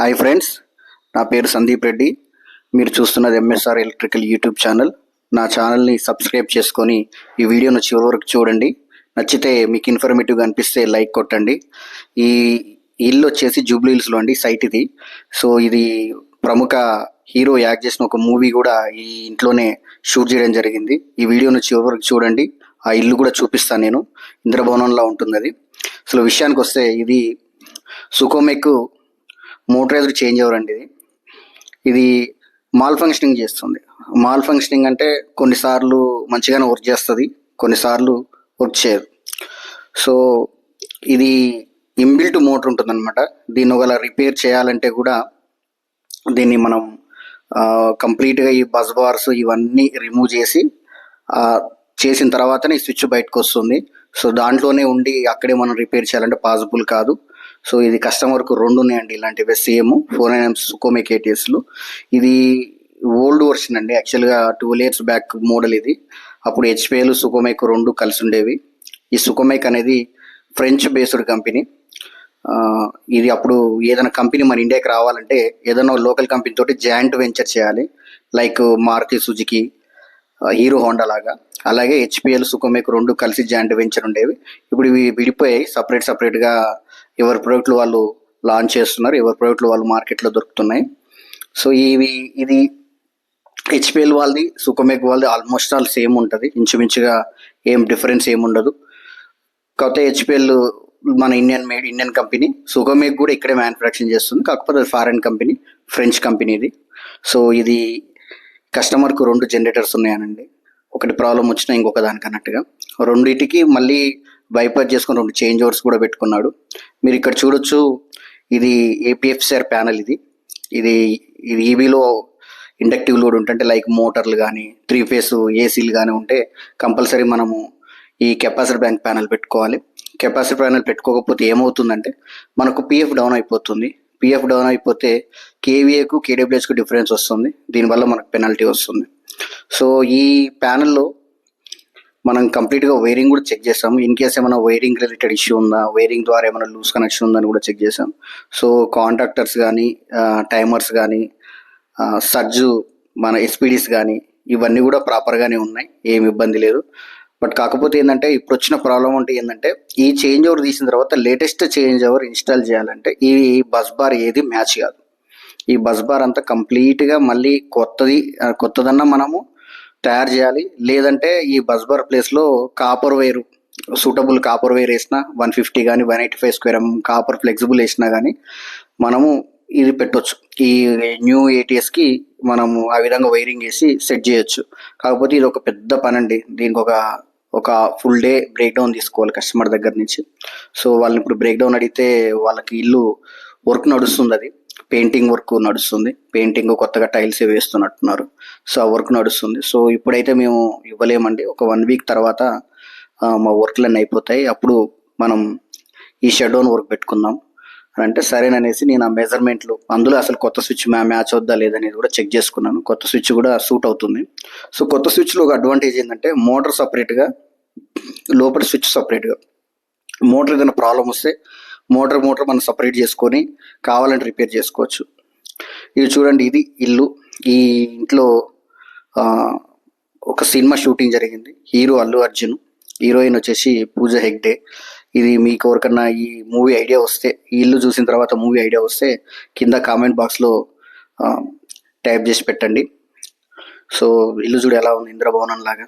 Hi friends నా పేరు సందీప్ రెడ్డి. మీరు చూస్తున్నది ఎంఎస్ఆర్ ఎలక్ట్రికల్ యూట్యూబ్ ఛానల్. నా ఛానల్ని సబ్స్క్రైబ్ చేసుకొని ఈ వీడియోను చివరి వరకు చూడండి. నచ్చితే మీకు ఇన్ఫర్మేటివ్గా అనిపిస్తే లైక్ కొట్టండి. ఈ ఇల్లు వచ్చేసి జూబ్లీ హిల్స్లో అండి సైట్ ఇది. సో ఇది ప్రముఖ హీరో యాక్ట్ చేసిన ఒక మూవీ కూడా ఈ ఇంట్లోనే షూట్ చేయడం జరిగింది. ఈ వీడియోను చివరి వరకు చూడండి. ఆ ఇల్లు కూడా చూపిస్తాను నేను. ఇంద్రభవనంలో ఉంటుంది అది అసలు విషయానికి వస్తే ఇది సుకోమెక్ మోటరైజ్డ్ చేంజ్ ఓవర్ అండి ఇది. ఇది మాల్ ఫంక్షనింగ్ చేస్తుంది. మాల్ ఫంక్షనింగ్ అంటే కొన్నిసార్లు మంచిగానే వర్క్ చేస్తుంది కొన్నిసార్లు వర్క్ చేయదు. సో ఇది ఇంబిల్ట్ మోటర్ ఉంటుందన్నమాట. దీన్ని ఒకవేళ రిపేర్ చేయాలంటే కూడా దీన్ని మనం కంప్లీట్గా ఈ బస్ బార్స్ ఇవన్నీ రిమూవ్ చేసి చేసిన తర్వాతనే ఈ స్విచ్ బయటకు వస్తుంది. సో దాంట్లోనే ఉండి అక్కడే మనం రిపేర్ చేయాలంటే పాసిబుల్ కాదు. సో ఇది కస్టమర్కు రెండు ఉన్నాయండి ఇలాంటివి సేమ్ ఫోర్ నైన్ సుకోమే కేటీఎస్లు. ఇది ఓల్డ్ వర్షన్ అండి. యాక్చువల్గా ట్వెల్వ్ ఇయర్స్ బ్యాక్ మోడల్ ఇది. అప్పుడు హెచ్పిఎల్ సుకోమేక్ రెండు కలిసి ఉండేవి. ఈ సుకోమేక్ అనేది ఫ్రెంచ్ బేస్డ్ కంపెనీ. ఇది అప్పుడు ఏదైనా కంపెనీ మన ఇండియాకి రావాలంటే ఏదైనా లోకల్ కంపెనీ తోటి జాయింట్ వెంచర్ చేయాలి. Like Maruti Suzuki Hero Honda లాగా. అలాగే హెచ్పిఎల్ సుకోమేక్ రెండు కలిసి జాయింట్ వెంచర్ ఉండేవి. ఇప్పుడు ఇవి విడిపోయాయి సపరేట్ సపరేట్గా ఎవరి ప్రోడక్ట్లు వాళ్ళు లాంచ్ చేస్తున్నారు ఎవరి ప్రోడక్ట్లు వాళ్ళు మార్కెట్లో దొరుకుతున్నాయి. సో ఇవి ఇది హెచ్పిఎల్ వాళ్ళది సుకోమేక్ వాళ్ళది ఆల్మోస్ట్ ఆల్ సేమ్ ఉంటుంది. ఇంచుమించుగా ఏం డిఫరెన్స్ ఏమి ఉండదు. కాకపోతే హెచ్పిఎల్ మన ఇండియన్ మేడ్ ఇండియన్ కంపెనీ సుగమేక్ కూడా ఇక్కడే మ్యానుఫ్యాక్చరింగ్ చేస్తుంది. కాకపోతే ఫారెన్ కంపెనీ ఫ్రెంచ్ కంపెనీ ఇది. సో ఇది కస్టమర్కు రెండు జనరేటర్స్ ఉన్నాయనండి. ఒకటి ప్రాబ్లం వచ్చినా ఇంకొక దానికి అన్నట్టుగా. రెండింటికి మళ్ళీ బైపాస్ చేసుకుని రెండు చేంజ్ ఓవర్స్ కూడా పెట్టుకున్నాడు. మీరు ఇక్కడ చూడొచ్చు ఇది ఏపీఎఫ్సిఆర్ ప్యానల్ ఇది. ఇది ఇది ఈవీలో ఇండక్టివ్ లోడ్ ఉంటుంటే లైక్ మోటార్లు కానీ త్రీ ఫేస్ ఏసీలు కానీ ఉంటే కంపల్సరీ మనము ఈ కెపాసిటర్ బ్యాంక్ ప్యానల్ పెట్టుకోవాలి. కెపాసిటర్ ప్యానల్ పెట్టుకోకపోతే ఏమవుతుందంటే మనకు పిఎఫ్ డౌన్ అయిపోతుంది. పిఎఫ్ డౌన్ అయిపోతే కేవీఏకు కేడబ్ల్యూహెచ్కు డిఫరెన్స్ వస్తుంది. దీనివల్ల మనకు పెనాల్టీ వస్తుంది. సో ఈ ప్యానెల్లో మనం కంప్లీట్గా వైరింగ్ కూడా చెక్ చేసాం ఇన్ కేస్ ఏమైనా వైరింగ్ రిలేటెడ్ ఇష్యూ ఉందా? వైరింగ్ ద్వారా ఏమైనా లూజ్ కనెక్షన్ ఉందని కూడా చెక్ చేసాం. సో కాంట్రాక్టర్స్ కానీ టైమర్స్ కానీ సర్జు మన ఎస్పీడీస్ కానీ ఇవన్నీ కూడా ప్రాపర్గానే ఉన్నాయి. ఏమి ఇబ్బంది లేదు. బట్ కాకపోతే ఏంటంటే ఇప్పుడు వచ్చిన ప్రాబ్లం అంటే ఏంటంటే ఈ చేంజ్ ఓవర్ తీసిన తర్వాత లేటెస్ట్ చేంజ్ ఓవర్ ఇన్స్టాల్ చేయాలంటే ఈ బస్ బార్ ఏది మ్యాచ్ కాదు. ఈ బస్ బార్ అంతా కంప్లీట్గా మళ్ళీ కొత్తది కొత్తదన్నా మనము తయారు చేయాలి. లేదంటే ఈ బస్ బార్ ప్లేస్లో copper wire suitable copper wire వేసిన వన్ ఫిఫ్టీ కానీ one eighty five square copper flexible వేసినా కానీ మనము ఇది పెట్టొచ్చు. ఈ న్యూ ఏటీఎస్కి మనము ఆ విధంగా వైరింగ్ వేసి సెట్ చేయొచ్చు. కాకపోతే ఇది ఒక పెద్ద పని అండి దీనికి ఒక ఒక ఫుల్ డే బ్రేక్ డౌన్ తీసుకోవాలి కస్టమర్ దగ్గర నుంచి. సో వాళ్ళని ఇప్పుడు బ్రేక్ డౌన్ అడిగితే వాళ్ళకి ఇల్లు వర్క్ నడుస్తుంది అది. పెయింటింగ్ వర్క్ నడుస్తుంది. పెయింటింగ్ కొత్తగా టైల్స్ వేస్తున్నట్టున్నారు. సో ఆ వర్క్ నడుస్తుంది. సో ఇప్పుడైతే మేము ఇవ్వలేమండి. ఒక వన్ వీక్ తర్వాత మా మా వర్క్లన్నీ అయిపోతాయి. అప్పుడు మనం ఈ షెడోన్ వర్క్ పెట్టుకుందాం. అని అంటే సరేననేసి నేను ఆ మెజర్మెంట్లు అందులో అసలు కొత్త స్విచ్ మ్యా మ్యాచ్ అవుద్దా లేదనేది కూడా చెక్ చేసుకున్నాను. కొత్త స్విచ్ కూడా సూట్ అవుతుంది. సో కొత్త స్విచ్లో ఒక అడ్వాంటేజ్ ఏంటంటే మోటార్ సపరేట్గా లోపల స్విచ్ సపరేట్గా మోటార్ ఏదైనా ప్రాబ్లం వస్తే మోటార్ మోటార్ మనం సపరేట్ చేసుకొని కావాలంటే రిపేర్ చేసుకోవచ్చు. ఇది చూడండి ఇది ఇల్లు. ఈ ఇంట్లో ఒక సినిమా షూటింగ్ జరిగింది. హీరో అల్లు అర్జున్. హీరోయిన్ వచ్చేసి పూజ హెగ్డే. ఇది మీకు ఎవరికన్నా ఈ మూవీ ఐడియా వస్తే ఈ ఇల్లు చూసిన తర్వాత మూవీ ఐడియా వస్తే కింద కామెంట్ బాక్స్లో టైప్ చేసి పెట్టండి. సో ఇల్లు చూడు ఎలా ఉంది ఇంద్రభవనం లాగా.